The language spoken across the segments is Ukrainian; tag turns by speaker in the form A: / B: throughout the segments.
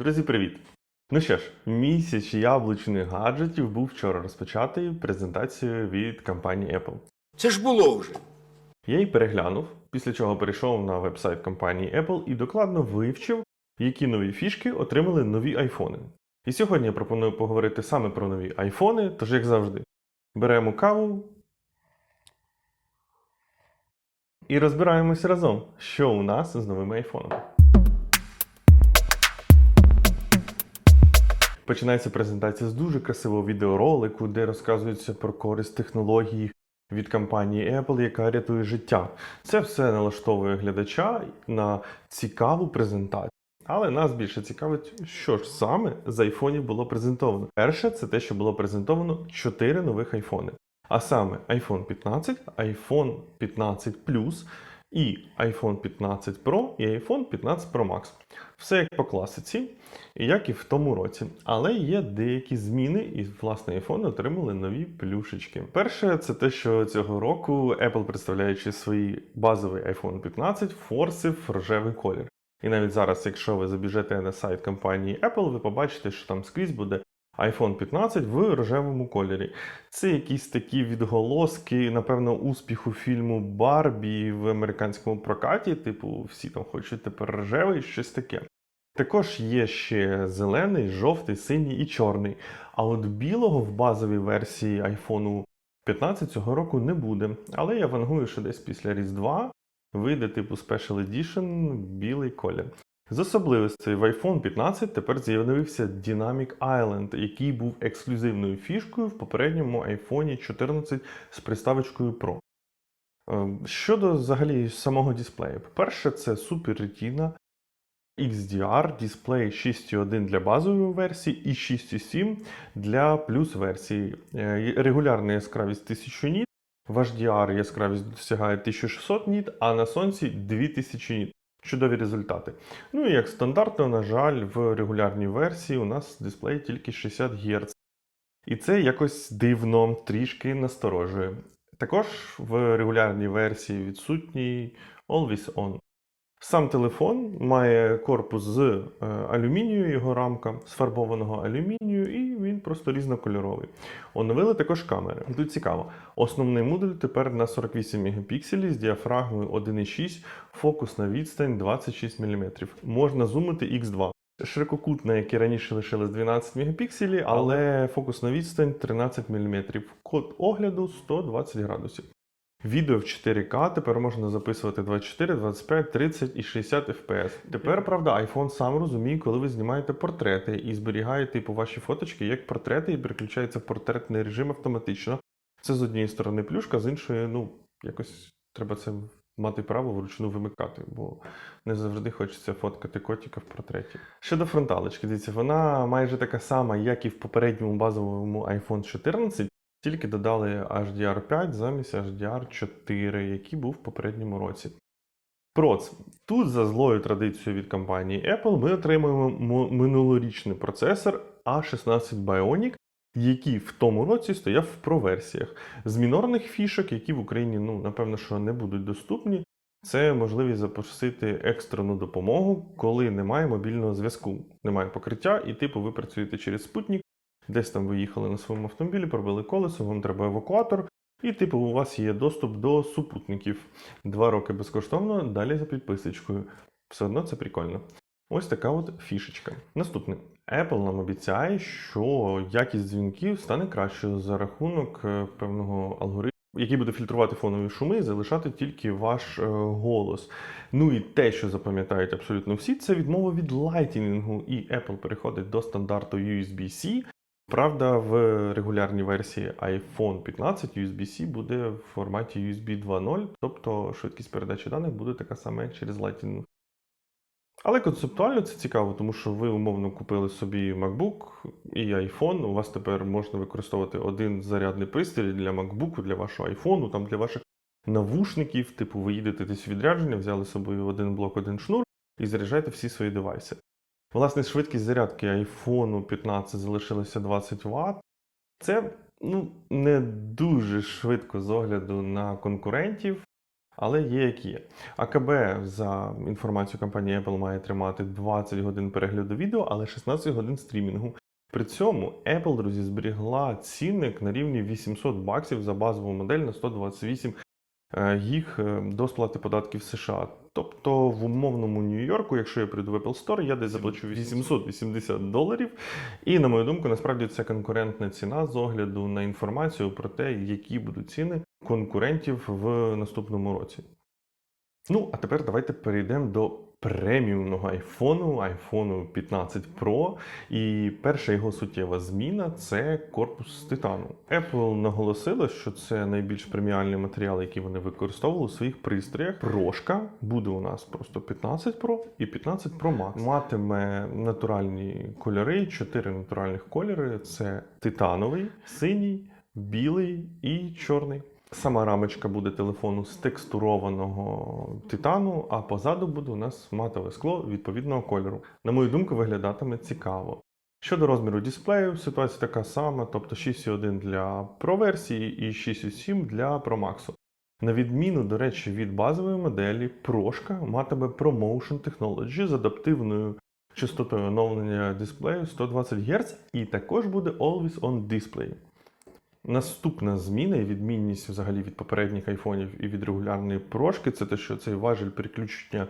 A: Друзі, привіт! Ну що ж, місяць яблучних гаджетів був вчора розпочатий презентацією від компанії Apple.
B: Це ж було вже.
A: Я її переглянув, після чого перейшов на вебсайт компанії Apple і докладно вивчив, які нові фішки отримали нові айфони. І сьогодні я пропоную поговорити саме про нові айфони, тож, як завжди, беремо каву і розбираємося разом, що у нас з новими айфонами. Починається презентація з дуже красивого відеоролику, де розказується про користь технологій від компанії Apple, яка рятує життя. Це все налаштовує глядача на цікаву презентацію. Але нас більше цікавить, що ж саме з айфонів було презентовано. Перше, це те, що було презентовано 4 нових айфони. А саме iPhone 15, iPhone 15 Plus і iPhone 15 Pro і iPhone 15 Pro Max. Все як по класиці, як і в тому році. Але є деякі зміни, і власне iPhone отримали нові плюшечки. Перше, це те, що цього року Apple, представляючи свій базовий iPhone 15, форсив рожевий колір. І навіть зараз, якщо ви забіжете на сайт компанії Apple, ви побачите, що там скрізь буде iPhone 15 в рожевому кольорі. Це якісь такі відголоски, напевно, успіху фільму Барбі в американському прокаті. Типу, всі там хочуть тепер рожевий, щось таке. Також є ще зелений, жовтий, синій і чорний. А от білого в базовій версії iPhone 15 цього року не буде. Але я вангую, що десь після Різдва вийде типу Special Edition білий колір. З особливостей в iPhone 15 тепер з'явився Dynamic Island, який був ексклюзивною фішкою в попередньому iPhone 14 з приставочкою Pro. Е, Щодо взагалі самого дисплею, по-перше, це Super Retina XDR дисплей 6.1 для базової версії і 6.7 для плюс версії. Е, Регулярна яскравість 1000 ніт, в HDR яскравість досягає 1600 ніт, а на сонці 2000 ніт. Чудові результати. Ну і як стандартно, на жаль, в регулярній версії у нас дисплей тільки 60 Гц. І це якось дивно, трішки насторожує. Також в регулярній версії відсутній Always On. Сам телефон має корпус з е, алюмінію, його рамка з фарбованого алюмінію, і він просто різнокольоровий. Оновили також камери. Тут цікаво. Основний модуль тепер на 48 мегапікселів з діафрагмою 1,6, фокусна відстань 26 мм. Можна зумити X2. Ширококутна, як і раніше лишилась 12 мегапікселів, але фокусна відстань 13 мм. Код огляду 120 градусів. Відео в 4К тепер можна записувати 24, 25, 30 і 60 FPS. Тепер, правда, iPhone сам розуміє, коли ви знімаєте портрети і зберігає типу ваші фоточки як портрети і переключається в портретний режим автоматично. Це з однієї сторони плюшка, з іншої, ну, якось треба це мати право вручну вимикати, бо не завжди хочеться фоткати котика в портреті. Щодо фронталочки, дивіться, вона майже така сама, як і в попередньому базовому iPhone 14. Тільки додали HDR5 замість HDR4, який був в попередньому році. Проц. Тут за злою традицією від компанії Apple ми отримуємо минулорічний процесор A16 Bionic, який в тому році стояв в Pro-версіях. З мінорних фішок, які в Україні, ну, напевно, що не будуть доступні, це можливість запросити екстрену допомогу, коли немає мобільного зв'язку, немає покриття, і типу ви працюєте через спутник. Десь там ви їхали на своєму автомобілі, пробили колесо, вам треба евакуатор, і типу у вас є доступ до супутників. Два роки безкоштовно, далі за підписочкою. Все одно це прикольно. Ось така от фішечка. Наступне. Apple нам обіцяє, що якість дзвінків стане кращою за рахунок е, певного алгоритму, який буде фільтрувати фонові шуми і залишати тільки ваш е, голос. Ну і те, що запам'ятають абсолютно всі, це відмова від лайтінгу, і Apple переходить до стандарту USB-C. Правда, в регулярній версії iPhone 15 USB-C буде в форматі USB 2.0, тобто швидкість передачі даних буде така сама, як через Lightning. Але концептуально це цікаво, тому що ви умовно купили собі MacBook і iPhone. У вас тепер можна використовувати один зарядний пристрій для MacBook, для вашого iPhone, там для ваших навушників. Типу, ви їдете десь відрядження, взяли з собою один блок, один шнур і заряджаєте всі свої девайси. Власне, швидкість зарядки iPhone 15 залишилася 20 Вт. Це ну, не дуже швидко з огляду на конкурентів, але є як є. АКБ за інформацією компанії Apple має тримати 20 годин перегляду відео, але 16 годин стрімінгу. При цьому Apple, друзі, зберігла цінник на рівні 800 баксів за базову модель на 128 е, гіг е, до сплати податків США. Тобто в умовному Нью-Йорку, якщо я прийду в Apple Store, я десь заплачу 880 доларів. І на мою думку, насправді це конкурентна ціна з огляду на інформацію про те, які будуть ціни конкурентів в наступному році. Ну, а тепер давайте перейдемо до преміумного айфону, айфону 15 Pro. І перша його суттєва зміна це корпус з титану. Apple наголосила, що це найбільш преміальний матеріал, який вони використовували у своїх пристроях. Прошка буде у нас просто 15 Pro і 15 Pro Max. Матиме натуральні кольори, чотири натуральних кольори: це титановий, синій, білий і чорний. Сама рамочка буде телефону з текстурованого титану, а позаду буде у нас матове скло відповідного кольору. На мою думку, виглядатиме цікаво. Щодо розміру дисплею, ситуація така сама, тобто 6,1 для Pro версії і 6,7 для Pro Max. На відміну, до речі, від базової моделі, прошка матиме ProMotion Technology з адаптивною частотою оновлення дисплею 120 Гц і також буде Always On Display. Наступна зміна і відмінність взагалі від попередніх айфонів і від регулярної прошки це те, що цей важель переключення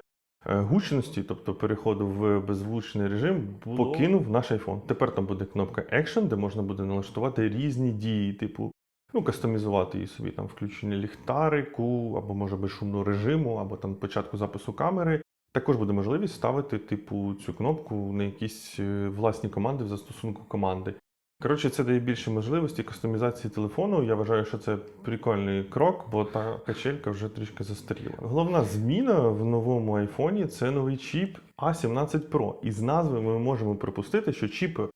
A: е, гучності, тобто переходу в беззвучний режим, покинув наш iPhone. Тепер там буде кнопка Action, де можна буде налаштувати різні дії, типу ну, кастомізувати її собі там включення ліхтарику, або може безшумного режиму, або там початку запису камери. Також буде можливість ставити, типу, цю кнопку на якісь е, власні команди в застосунку команди. Коротше, це дає більше можливості кастомізації телефону. Я вважаю, що це прикольний крок, бо та качелька вже трішки застаріла. Головна зміна в новому айфоні це новий чіп A17 Pro. І з назви ми можемо припустити, що чіпи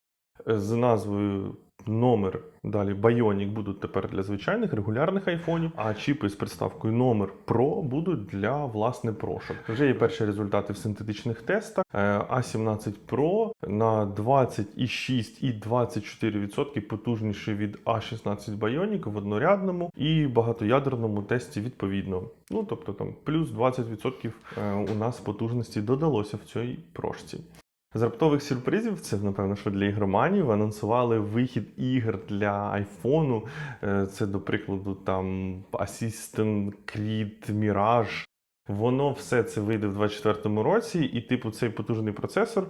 A: е, з назвою номер далі Bionic будуть тепер для звичайних регулярних айфонів, а чіпи з приставкою номер Pro будуть для власне прошок. Вже є перші результати в синтетичних тестах. Е, A17 Pro на 26 і 24% потужніший від A16 Bionic в однорядному і багатоядерному тесті відповідно. Ну тобто там плюс 20% е, у нас потужності додалося в цій прошці. З раптових сюрпризів, це напевно, що для ігроманів анонсували вихід ігор для айфону. Е, Це, до прикладу, там Assistant, Creed, Mirage. Воно все це вийде в 2024 році, і, типу, цей потужний процесор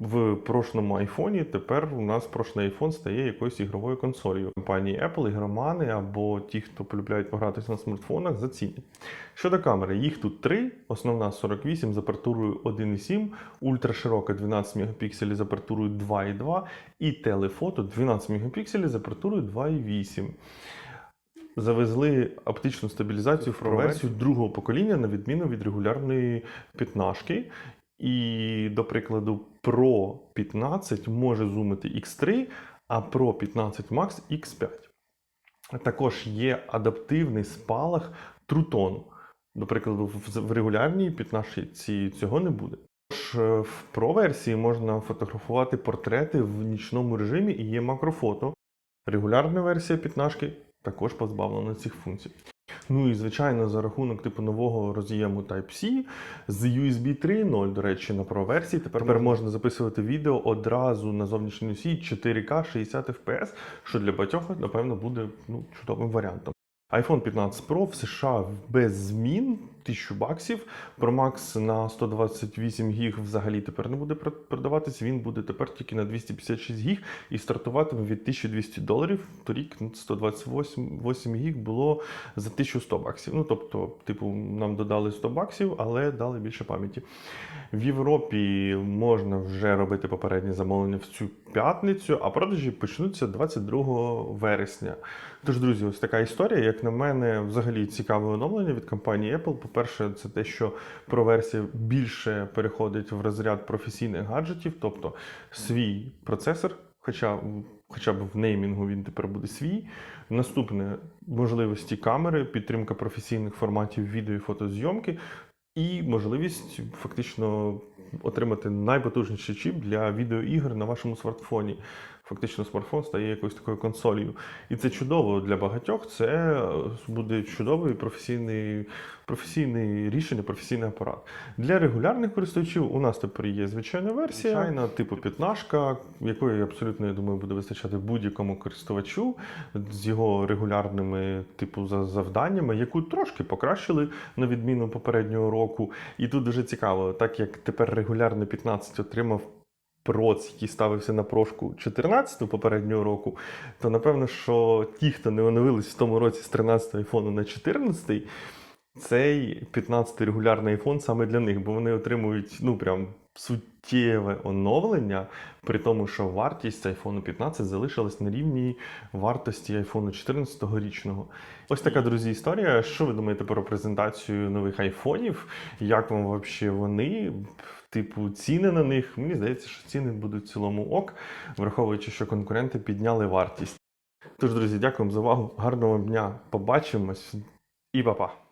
A: в прошлому айфоні тепер у нас прошлий айфон стає якоюсь ігровою консолью. Компанії Apple, ігромани або ті, хто полюбляють погратися на смартфонах, зацінять. Щодо камери, їх тут три: основна 48 з апертурою 1,7, ультраширока 12 мегапікселів з апертурою 2,2 і телефото 12 мегапікселів з апертурою 2,8. Завезли оптичну стабілізацію в версію другого покоління, на відміну від регулярної п'ятнашки. І, до прикладу, Pro 15 може зумити X3, а Pro 15 Max X5. Також є адаптивний спалах трутону. До прикладу, в регулярній 15 цього не буде. Тож е, в Pro версії можна фотографувати портрети в нічному режимі і є макрофото. Регулярна версія 15 також позбавлена цих функцій. Ну і звичайно, за рахунок типу нового роз'єму Type-C з USB 3.0, до речі, на Pro версії тепер, тепер можна записувати відео одразу на зовнішній носій 4К 60 FPS, що для багатьох, напевно, буде ну, чудовим варіантом. iPhone 15 Pro в США без змін 1000 баксів. Pro Max на 128 гіг взагалі тепер не буде продаватись. Він буде тепер тільки на 256 гіг і стартуватиме від 1200 доларів. Торік 128 гіг було за 1100 баксів. Ну тобто, типу, нам додали 100 баксів, але дали більше пам'яті. В Європі можна вже робити попереднє замовлення в цю п'ятницю, а продажі почнуться 22 вересня. Тож, друзі, ось така історія. Як на мене, взагалі цікаве оновлення від компанії Apple. По-перше, це те, що версія більше переходить в розряд професійних гаджетів, тобто свій процесор, хоча, хоча б в неймінгу він тепер буде свій. Наступне можливості камери, підтримка професійних форматів відео і фотозйомки. І можливість фактично отримати найпотужніший чіп для відеоігр на вашому смартфоні. Фактично смартфон стає якоюсь такою консолью. І це чудово для багатьох. Це буде чудовий професійний, професійний рішення, професійний апарат. Для регулярних користувачів у нас тепер є звичайна версія, звичайна, типу п'ятнашка, якої абсолютно, я думаю, буде вистачати будь-якому користувачу з його регулярними типу за- завданнями, яку трошки покращили на відміну попереднього року. І тут дуже цікаво, так як тепер регулярний 15 отримав. Проц, який ставився на прошку 14 попереднього року, то напевно, що ті, хто не оновились в тому році з 13 айфону на 14, цей 15-й регулярний iPhone саме для них, бо вони отримують ну прям суттєве оновлення, при тому, що вартість iPhone 15 залишилась на рівні вартості iPhone 14 річного. Ось така, друзі, історія. Що ви думаєте про презентацію нових айфонів? Як вам взагалі вони? Типу, ціни на них? Мені здається, що ціни будуть в цілому ок, враховуючи, що конкуренти підняли вартість. Тож, друзі, дякуємо за увагу. Гарного вам дня. Побачимось і па-па.